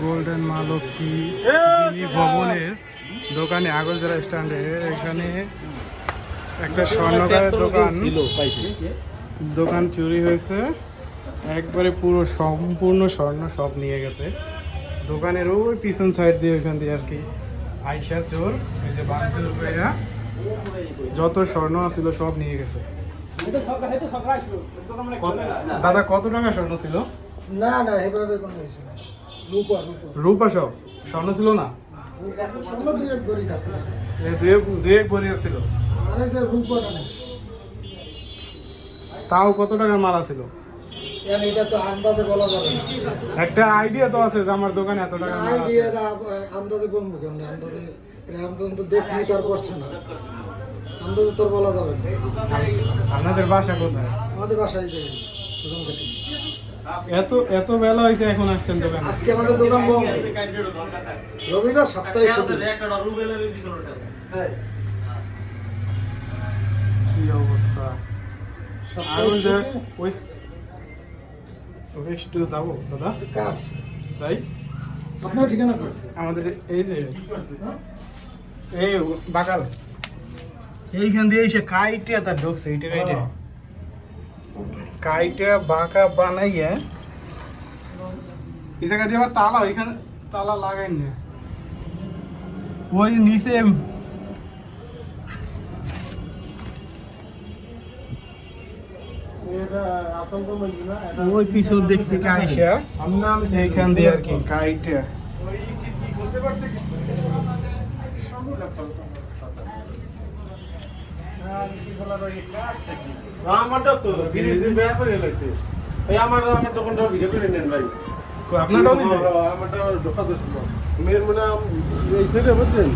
Golden মা লক্ষ্মী ভবনের দোকানে আগরজোড়া স্ট্যান্ডে। এখানে একটা স্বর্ণকারের দোকান। দোকান চুরি হয়েছে। একবারে পুরো সম্পূর্ণ স্বর্ণ সব নিয়ে গেছে। দোকানের ওই পিছন সাইড দিয়ে ওইখান দিয়ে আর কি আইসা চোর ওই যে বাংচুর কইরা যত স্বর্ণ ছিল সব নিয়ে গেছে। দাদা কত টাকা স্বর্ণ ছিল? না না এভাবে কোনো হয়েছে না রূপা সব? স্বর্ণ ছিল না? ছিল। আরে তাও কত টাকার মালা ছিল? এটা তো আন্দাজে বলা যাবে না। একটা আইডিয়া তো আছে যে আমার দোকানে এত টাকা আইডিয়াটা আন্দাজে বলব কেমন? আন্দাজে এটা আমি পর্যন্ত তার করছে না। আন্দাজে তোর বলা যাবে না। আপনাদের বাসা কোথায়? আমাদের বাসায় এত এত বেলা হয়েছে এখন আসছেন দোকানে। আজকে আমাদের দোকান বন্ধ। রবিবার সপ্তাহে ছুটি। কি অবস্থা? সপ্তাহে আগুন যে ছুটি? ওই ওই যাব দাদা। কাজ? যাই। আপনার ঠিকানা আমাদের এই যে হ্যাঁ? এই বাকাল। এইখান দিয়ে এসে কাইটে তার ঢুকছে এইটা কাইটে। কাইটে বাঁকা বানাইয়া এই জায়গা দিয়ে আবার তালা এখানে তালা লাগাই না। ওই নিচে ওই পিছন দিক থেকে আইসা এইখান দিয়ে আর কি কাইটে। আমারটা তো বিদেশি ব্যাপারে লাগছে। এই আমার আমার দোকানটা ভিডিও করে নেন ভাই। আপনারটাও নিছে? আমারটা মেয়ের মানে এই ছেলে বুঝছেন?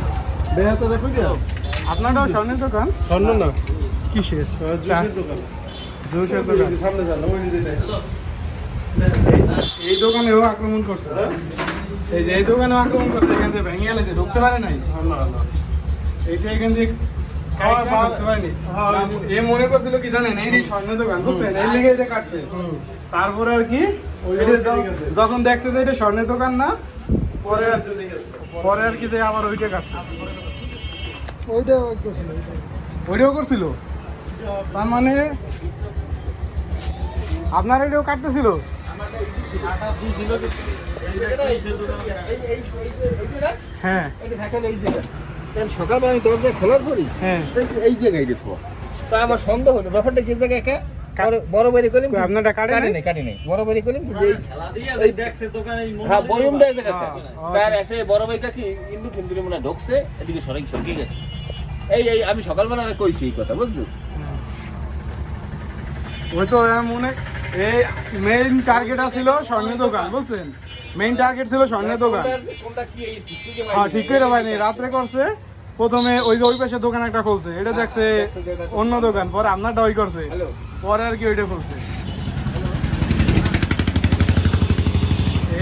বেহাতে দেখো কি আপনারটাও স্বর্ণের দোকান? স্বর্ণ না। কিসের? জুসের দোকান। জোসের দোকান। সামনে যান ওই দিকে এই দোকানেও আক্রমণ করছে। এই যে এই দোকানেও আক্রমণ করছে এখান থেকে ভেঙে গেছে ঢুকতে পারে নাই। এইটা এখান থেকে হ্যাঁ, হ্যাঁ, এ মনে করছিল কি জানেন এই স্বর্ণ দোকান বুঝছেন এই লিগে এটা কাটছে তারপরে আর কি যখন- দেখছে যে এটা স্বর্ণের দোকান না পরে পরে আর কি যে আবার ওইটা কাটছে করছিল ওইটাও করছিল তার মানে আপনার এটাও কাটতেছিল হ্যাঁ সকালবেলা আমি দরজা খোলার পরই হ্যাঁ। এই জায়গায় দেখো। তা আমার সন্দেহ হলো ব্যাপারটা কি জায়গায় একা? বড়- বড় বাড়ি করিম আপনারটা কাটে নাই? নাই নাই। বড় কি যে এই- হ্যাঁ হ্যাঁ, তার এসে বড় ভাইটা কি ইন্দু টিন্দুরি মনে ঢুকছে এদিকে সরাই সরকে গেছে। এই এই আমি সকালবেলা কইছি এই কথা বুঝলি? ওই তো মনে এই মেইন টার্গেট ছিল স্বর্ণের দোকান বুঝছেন? মেইন টার্গেট ছিল স্বর্ণের দোকান। হ্যাঁ ঠিক করে ভাই রাত্রে করছে প্রথমে ওই যে ওই পাশে দোকান একটা খুলছে। এটা দেখছে অন্য দোকান পরে আপনারটা ওই করছে। পরে আর কি ওইটা খুলছে।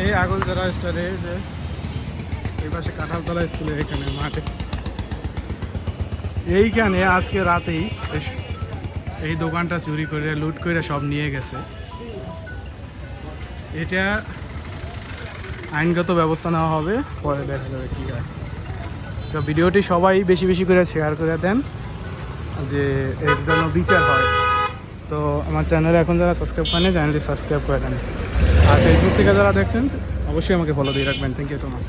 এই আগলচারা স্টারে যে এই পাশে কাঁঠালতলা এখানে মাঠে। এইখানে আজকে রাতেই এই দোকানটা চুরি করে লুট করে সব নিয়ে গেছে। এটা আইনগত ব্যবস্থা নেওয়া হবে। পরে দেখা যাবে কী হয়। তো ভিডিওটি সবাই বেশি বেশি করে শেয়ার করে দেন, যে এর জন্য বিচার হয়। তো আমার চ্যানেলে এখন যারা সাবস্ক্রাইব করেন চ্যানেলটি সাবস্ক্রাইব করে দেন। আর ফেসবুক থেকে যারা দেখছেন, অবশ্যই আমাকে ফলো দিয়ে রাখবেন। Thank you so much